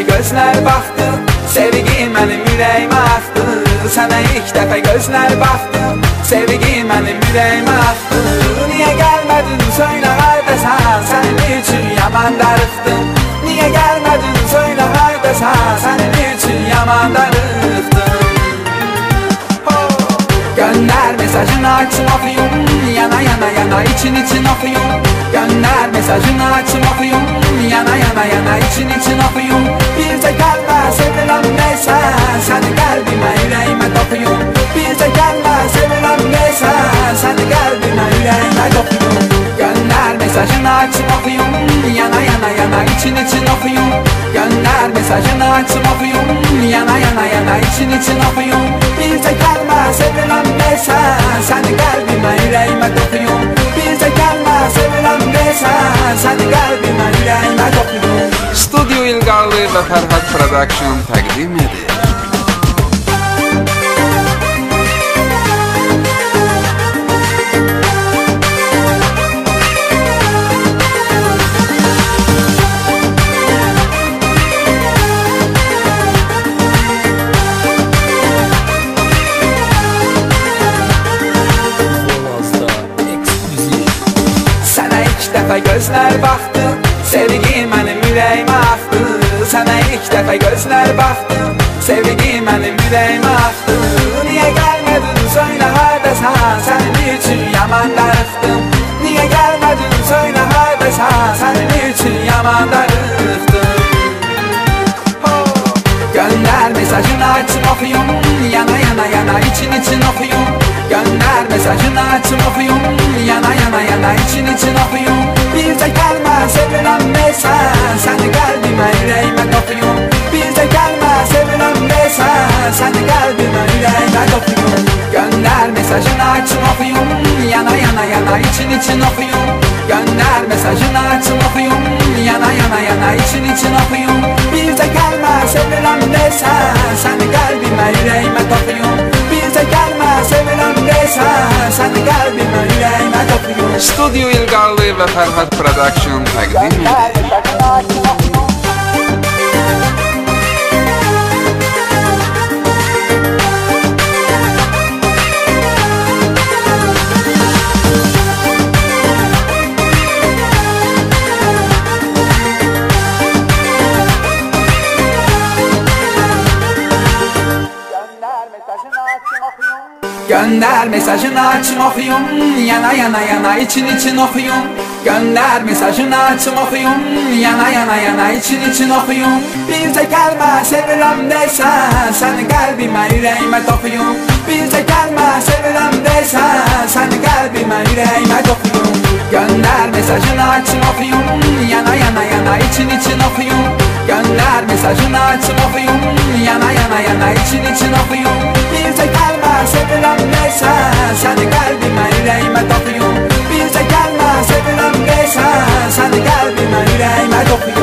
dəfə gözlər baxdı Sevgi mənim ürəyimə axdı Sənə ilk dəfə gözlər baxdı Sevgi mənim ürəyimə axdı Niyə gəlmədin söylə qardaşan Sənin üçün yaman darıxdım Niyə gəlmədin söylə qardaşan Sənin üçün yaman darıxdım Gönder mesajını açım okuyum Yana yana yana için için okuyum Gönder mesajını açım okuyum Yana yana yana için için okuyum dokuyum Gönder mesajını açım okuyum Yana yana yana için için okuyum Gönder mesajını açım okuyum Yana yana yana için için okuyum Bir de gelme sevilen neyse Seni kalbime yüreğime dokuyum Bir de gelme sevilen neyse Seni kalbime yüreğime dokuyum Studio İlgarlı ve Ferhat Production təqdim edir. Dəfə gözlər baxdı Sevgi mənim ürəyimə axdı Sənə ilk dəfə gözlər baxdı Sevgi mənim ürəyimə axdı Niyə gəlmədin söylə hardasan Sənin üçün yaman darıxdım Niyə gəlmədin söylə hardasan Sənin üçün yaman darıxdım Gönder mesajını açım okuyum Yana yana yana için için okuyum Gönder mesajını açım okuyum Yana yana yana için için okuyum Bir de gelme sevilen neyse Seni kalbime yüreğime dokuyum Bir de gelme sevilen neyse Seni kalbime yüreğime dokuyum Gönder mesajını açım okuyum Yana yana yana için için okuyum Gönder mesajını açım okuyum Yana yana yana için için okuyum Bir de gelme sevilen neyse Seni kalbime yüreğime dokuyum Studio İlgarlı ve Ferhat Production təqdim Gönder mesajını açım okuyum Yana yana yana için için okuyum Gönder mesajını açım okuyum Yana yana yana için için okuyum Bir de gelme sevilen deyse Seni kalbime yüreğime dokuyum Bir de gelme sevilen deyse Seni kalbime yüreğime dokuyum Gönder mesajını açım okuyum Yana yana yana için için okuyum Gönder mesajını açım okuyum Yana yana yana için için okuyum neyse Seni kalbime yüreğime dokuyum Bir de gelme sevilen neyse Seni kalbime yüreğime dokuyum